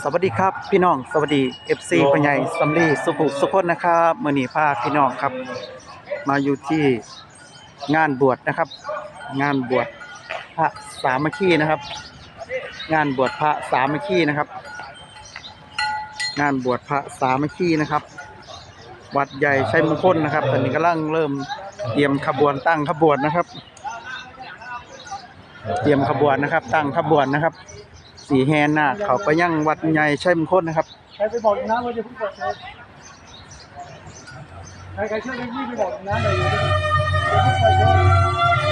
สวัสดีครับพี่น้องสวัสดี FC พญายสำลีสุขุสุคนนะครับมื่อนี้พาพี่น้องครับ มาอยู่ที่งานบวชนะครับ งานบวชพระสามัคคีนะครับ งานบวชพระสามัคคีนะครับ งานบวชพระสามัคคีนะครับ วัดใหญ่ชัยมงคลนะครับตอนนี้กำลังเริ่มเตรียมขบวนตั้งขบวนนะครับ เตรียมขบวนนะครับ ตั้งขบวนนะครับ สีแฮนนาคเขาไปยังวัดใหญ่ชัยมงคลนะครับใครไปบอกนะว่าจะพูดก่อนใครใครเชื่อเรื่องนี้ไปบอกนะเลยจะพูดก่อน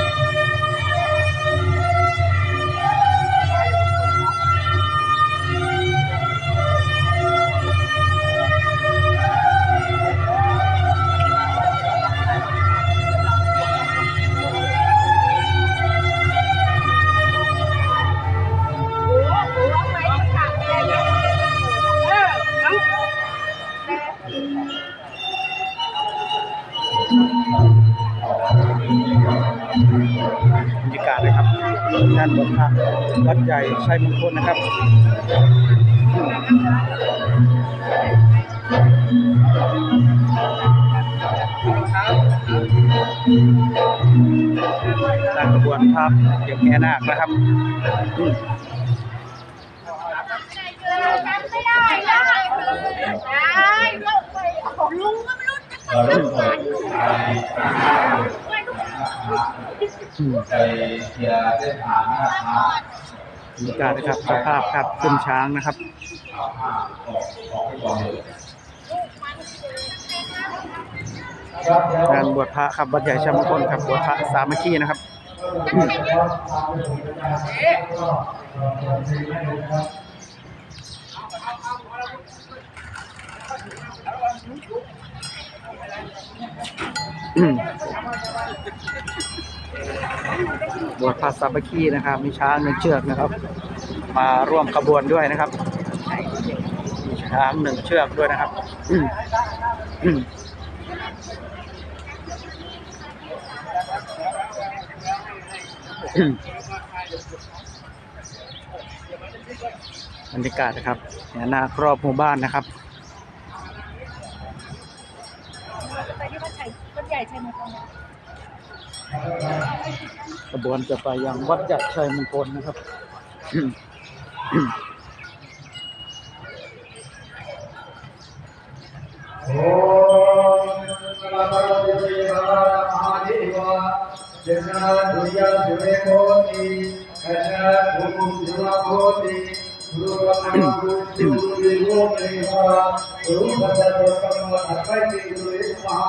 กานะครับงานบวชพระวัดใหญ่ชัยมงคลนะครับตั้งขบวนครับเกี่ยวแก่นาคนะครับลุงก็ไม่รู้จะไปทำงาน ลูกอืมไปเคลียร์เส้นทางนะครับรรยากาศนะครับสภาพครับขึ้นช้างนะครับเอาผ้าออกออกไปก่อนเลยงานบวชพระครับวัดใหญ่ชัยมงคลครับบวชพระสามัคคีนะครับ อืมอืม บวชพระสามัคคีนะครับ มีช้างหนึ่งเชือกนะครับ มาร่วมขบวนด้วยนะครับมีช้างหนึ่งเชือกด้วยนะครับบรรยากาศนะครับหน้ารอบหมู่บ้านนะครับไปที่วัดใหญ่วัดใหญ่ชัยมงคลนะ กระบวนจะไปยังวัดใหญ่ชัยมงคลนะครับ โอ้พระบรมเวามหาเทวะเจนะดุยะสุเรโคติกะนะภูมิจุลโคติรูปนามุสิวริโกเมวะรูปะตะโตกมวะทัพไปติรุริมหา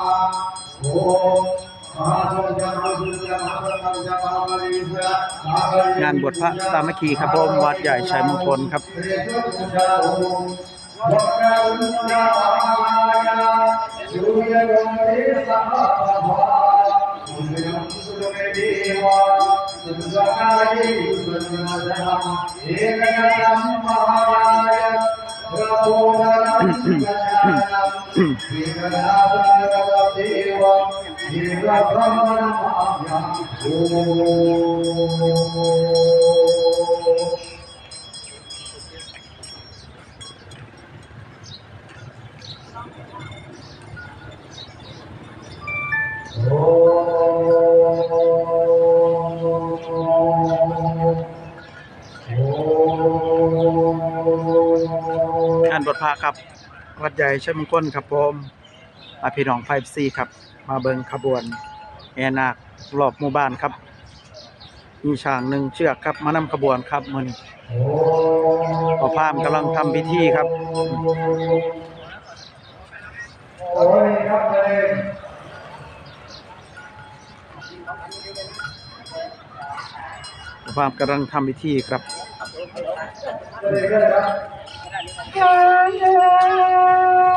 โอมหาสมจามสุจามหาปรจามหาริสะมหาริ งานบวชพระสามัคคีครับผมวัดใหญ่ชัยมงคลครับโอ้งานบวชพระครับ วัดใหญ่ชัยมงคลครับผม มาพี่น้องไฟซีครับ มาเบิงขบวนแอนาครอบหมู่บ้านครับ มีช้างหนึ่งเชือกครับ มานำขบวนครับมือนี้พอพามกำลังทำพิธีครับโอ้ยครับเลยพอพามกำลังทำพิธีครับเลยเลยครั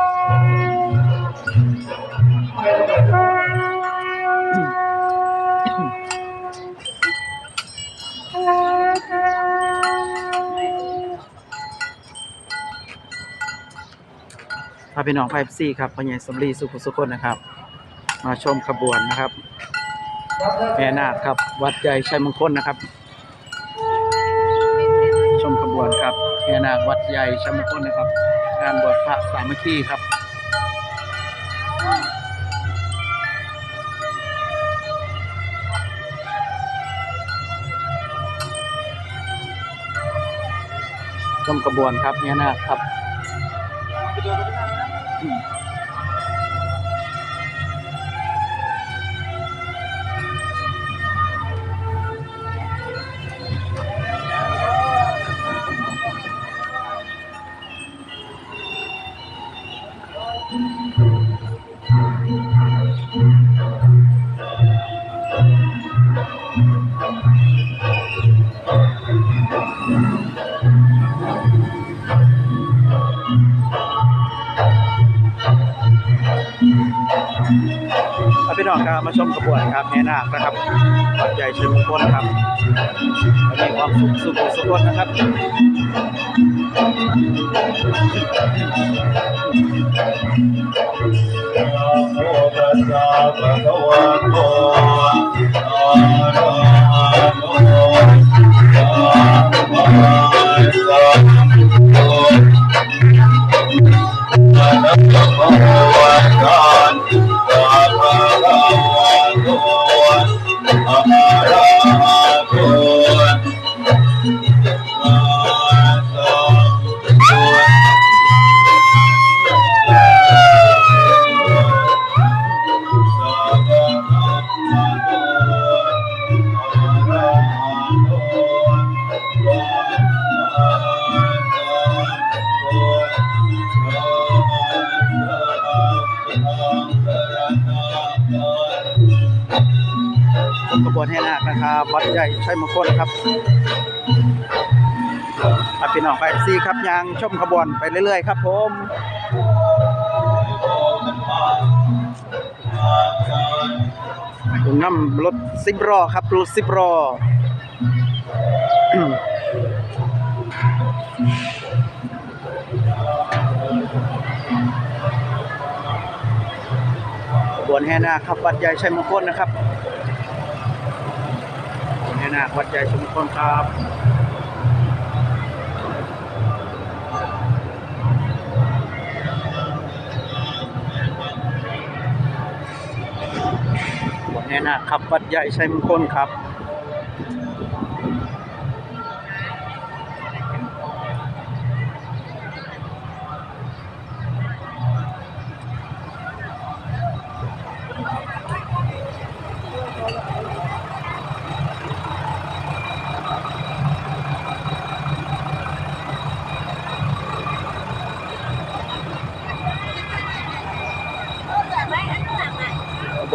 บ พาพี่น้องไฟซี่ครับพญายสมรีสุขสุคนนะครับ มาชมขบวนนะครับแม่นาคครับ วัดใหญ่ชัยมงคลนะครับ ชมขบวนครับแห่นาควัดใหญ่ชัยมงคลนะครับ การบวชพระสามัคคีครับชมกระบวนครับเนี่ยนะครับ อืมเอ พี่น้องครับมาชมกระบวนครับแห่นาคนะครับวัดใหญ่ชัยมงคลครับมีความสุขสุขสุขนะครับโมตัสสะภะคะวะโบวนแห่นาคนะครับวัดใหญ่ชัยมงคลครับอะพี่น้องไปซีครับยางชมขบวนไปเรื่อยๆครับผมน้ำรถสิบรอครับรถสิบรอขบวนแห่นาคครับวัดใหญ่ชัยมงคลนะครับ ขบวนนาควัดใจชุมงคลครับขบวนแห่นาคครับวัดใหญ่ชัยมงคลครับ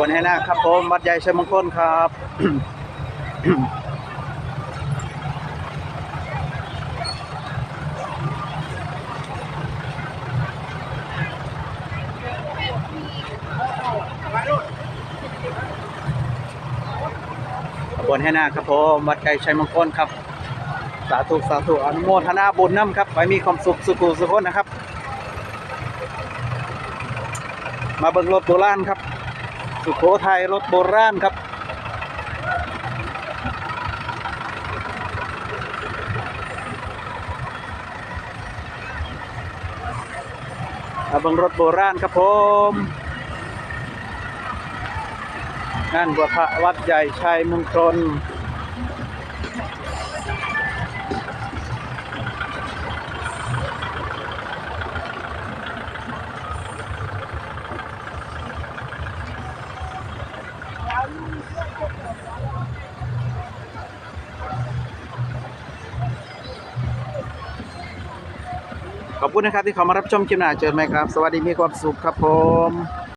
วนแห่นาครับผมวัดใหญ่ชัยมงคลครับ ขบวนแห่นาครับผมวัดใหญ่ชัยมงคลครับ สาธุสาธุอนุโมทนาบุญน้ำครับไว้มีความสุขสุขุสุขนนะครับ มาเบิ่งรถโบราณครับ สุโขทัยรถโบราณครับ อาบังรถโบราณครับผม งานบวชพระวัดใหญ่ชัยมงคล คุณนะครับที่เขามารับชมคลิปหน้าเจอไหมครับ สวัสดีมีความสุขครับผม